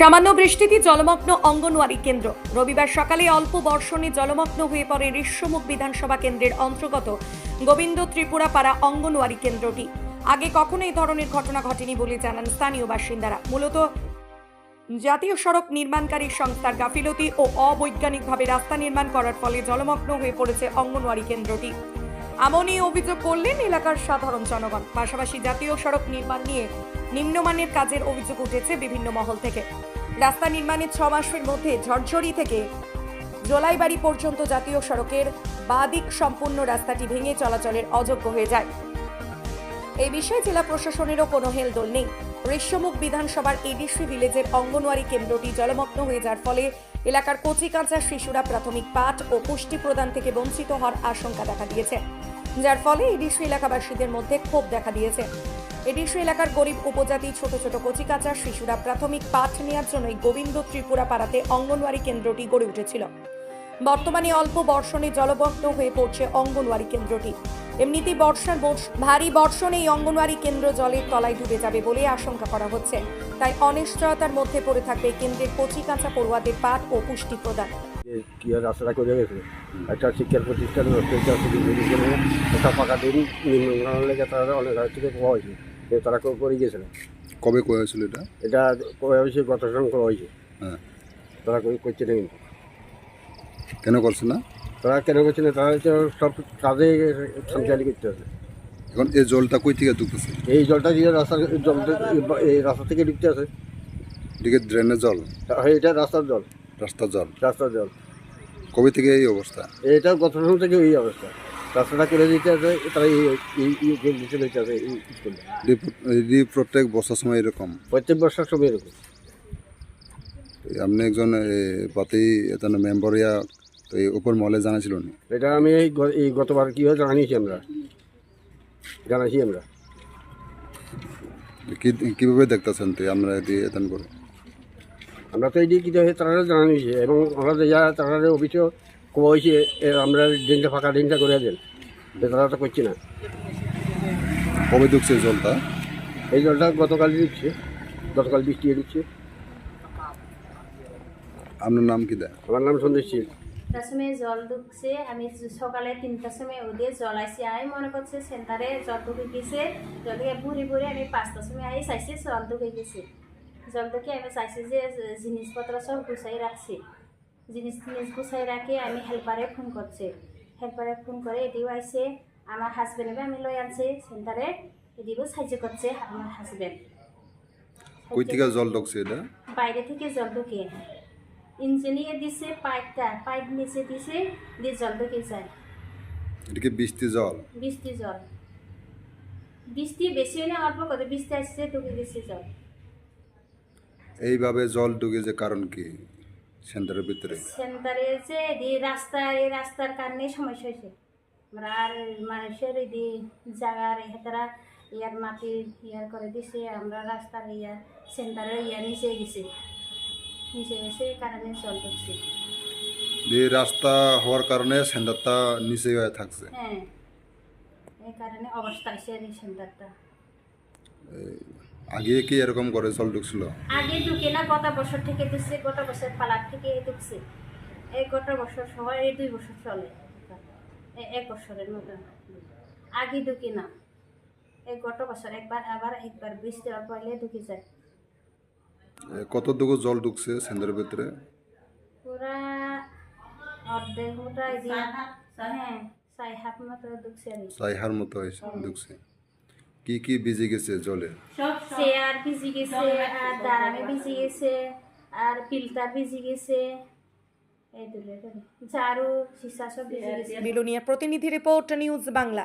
সামান্য বৃষ্টিতে জলমগ্ন অঙ্গনওয়াড়ি কেন্দ্র। রবিবার সকালে অল্প বর্ষণে জলমগ্ন হয়ে পড়ে ঋষ্যমুখ বিধানসভা কেন্দ্রের অন্তর্গত গোবিন্দ ত্রিপুরা পাড়া অঙ্গনওয়াড়ি কেন্দ্রটি। আগে কখনো এই ধরনের ঘটনা ঘটেনি বলে জানান স্থানীয় বাসিন্দারা। মূলত জাতীয় সড়ক নির্মাণকারী সংস্থার গাফিলতি ও অবৈজ্ঞানিকভাবে রাস্তা নির্মাণ করার ফলে জলমগ্ন হয়ে পড়েছে অঙ্গনওয়াড়ি কেন্দ্রটি। এমনই অভিযোগ করলেন এলাকার সাধারণ জনগণ। পাশাপাশি জাতীয় সড়ক নির্মাণ নিয়ে নিম্নমানের কাজের অভিযোগ উঠেছে বিভিন্ন মহল থেকে। রাস্তা নির্মাণের ছ মাসের মধ্যে ঝরঝরি থেকে জোলাইবাড়ি পর্যন্ত জাতীয় সড়কের বাদিক সম্পূর্ণ রাস্তাটি ভেঙে চলাচলের অযোগ্য হয়ে যায়। এই বিষয়ে জেলা প্রশাসনেরও কোনো হেলদোল নেই। ঋষ্যমুখ বিধানসভার এডিসি ভিলেজের অঙ্গনওয়াড়ি কেন্দ্রটি জলমগ্ন হয়ে যাওয়ার ফলে এলাকার কচিকাঁচা শিশুরা প্রাথমিক পাঠ ও পুষ্টি প্রদান থেকে বঞ্চিত হওয়ার আশঙ্কা দেখা দিয়েছে। যার ফলে এডিসি এলাকাবাসীদের মধ্যে ক্ষোভ দেখা দিয়েছে। এডিসি এলাকার গরিব উপজাতি, ছোট ছোট কচিকাঁচা শিশুরা প্রাথমিক পাঠ নেওয়ার জন্যই গোবিন্দ ত্রিপুরা পাড়াতে অঙ্গনওয়াড়ি কেন্দ্রটি গড়ে উঠেছিল। বর্তমানে অল্প বর্ষণে জলমগ্ন হয়ে পড়ছে অঙ্গনওয়াড়ি কেন্দ্রটি। এমনিতেই বর্ষার বর্ষ- ভারী বর্ষণে এই অঙ্গনওয়াড়ি কেন্দ্র জলের তলায় ডুবে যাবে বলে আশঙ্কা করা হচ্ছে। তাই অনিশ্চয়তার মধ্যে পড়ে থাকবে কেন্দ্রের কচি কাঁচা পড়ুয়াদের পাঠ ও পুষ্টি প্রদান। কি আর রাস্তাটা করে গেছে। একটা শিক্ষার প্রতিষ্ঠান একটা ফাঁকা দিন নিম্ন লেগে তারা অনেক থেকে পাওয়া হয়েছে। তারা করে গিয়েছিল কবে করা হয়েছিল এটা? এটা করা হয়েছে গত সঙ্গে করা হয়েছে। হ্যাঁ। তারা করে করছে না কিন্তু। কেন করছে না? তারা কেন করছে না? তারা হচ্ছে সব কাজে সঞ্চালি করতে হবে। এখন এই জলটা কই থেকে ঢুকতেছে? এই জলটা দিয়ে রাস্তার জলটা এই রাস্তা থেকে ঢুকতে আছে। এদিকে ড্রেনের জল। হ্যাঁ, এটা রাস্তার জল। রাস্তার জল। রাস্তার জল। কবে থেকে এই অবস্থা? এটা গত সঙ্গে থেকে এই অবস্থা। রাস্তাটা করে দিতে আছে তারা এই দিতে আছে এই প্রত্যেক বছর সময় এরকম? প্রত্যেক বর্ষার সময় এরকম। আপনি একজন পাতি এটা মেম্বার ইয়া তো এই উপর মহলে জানাছিল নি এটা আমি এই গতবার কীভাবে জানিয়েছি আমরা। জানাইছি আমরা। কি কীভাবে দেখতেছেন তো আমরা এটি এতন করে। আমরা তো এই দিয়ে কীভাবে তারা জানিয়েছি এবং আমরা যা তারা অফিসেও কোয়া হয়েছে আমরা দিনটা ফাঁকা দিনটা করে দেন। তারা তো করছি না। কবে ঢুকছে জলটা? এই জলটা গতকাল দিচ্ছে গতকাল বৃষ্টি দিচ্ছে আপনার নাম কি দেয় আমার নাম সন্দেশ শীল তার সময় জল ঢুকছে আমি সকালে তিনটার সময় ওদের জল আইসি আমি মনে করছে সেন্টারে জল ঢুকে গেছে জল ভুরি ভুরি আমি পাঁচটার সময় আই চাইছি জল ঢুকে গেছে। জল ঢুকে আমি চাইছি যে জিনিসপত্র সব গুছাই রাখছি জিনিস টিনিস গুছাই রাখি আমি হেল্পারে ফোন করছে হেল্পারে ফোন করে এদিও আইসে আমার হাজবেন্ডকে আমি লই আনছি সেন্টারে এদিকেও সাহায্য করছে আমার হাজবেন্ড কই থেকে জল ঢুকছে এটা বাইরে থেকে জল ঢুকে ইঞ্জিনিয়ার দিছে পাইপটা পাইপ নিচে দিছে দিয়ে জল ঢুকে যায় এদিকে বৃষ্টি জল বৃষ্টি জল বৃষ্টি বেশি হলে অল্প করে বৃষ্টি আসছে ঢুকে গেছে জল এইভাবে জল ঢুকে যে কারণ কি? সেন্টারের ভিতরে। সেন্টারে যে এই রাস্তা এই রাস্তার কারণে সমস্যা হয়েছে। আমরা আর মানুষের এই জায়গার হেতারা ইয়ার মাটি ইয়ার করে দিছে আমরা রাস্তার ইয়া সেন্টারে ইয়া নিচে গেছি। নিচে গেছে এই কারণে জল ঢুকছে এই রাস্তা হওয়ার কারণে সেন্টারটা নিচে হয়ে থাকছে। হ্যাঁ এই কারণে অবস্থা এই সেন্টারটা। আগে কি এরকম করে জল ঢুকছিল? আগে ঢুকে না গত বছর থেকে ঢুকছে গত বছর পালার থেকে ঢুকছে। এই গত বছর সহ এই দুই বছর চলে। এক বছরের মতো। আগে ঢুকে না। এই গত বছর একবার আবার একবার বৃষ্টি হলে ঢুকে যায়। কতটুকু জল ঢুকছে সেন্টারের ভিতরে? পুরা অর্ধেক মতো হ্যাঁ সাই হাফ মতো ঢুকছে কি। চাইহার মতো ঢুকছে। কি কি ভিজে গেছে জলে? সব চেয়ার ভিজি গেছে আর দাঁড়ামে ভিজি গেছে আর পিলটা ভিজি গেছে। এই দুটো ঝাড়ু সিসা সব ভিজি গেছে। বিলোনিয়া প্রতিনিধি রিপোর্ট নিউজ বাংলা।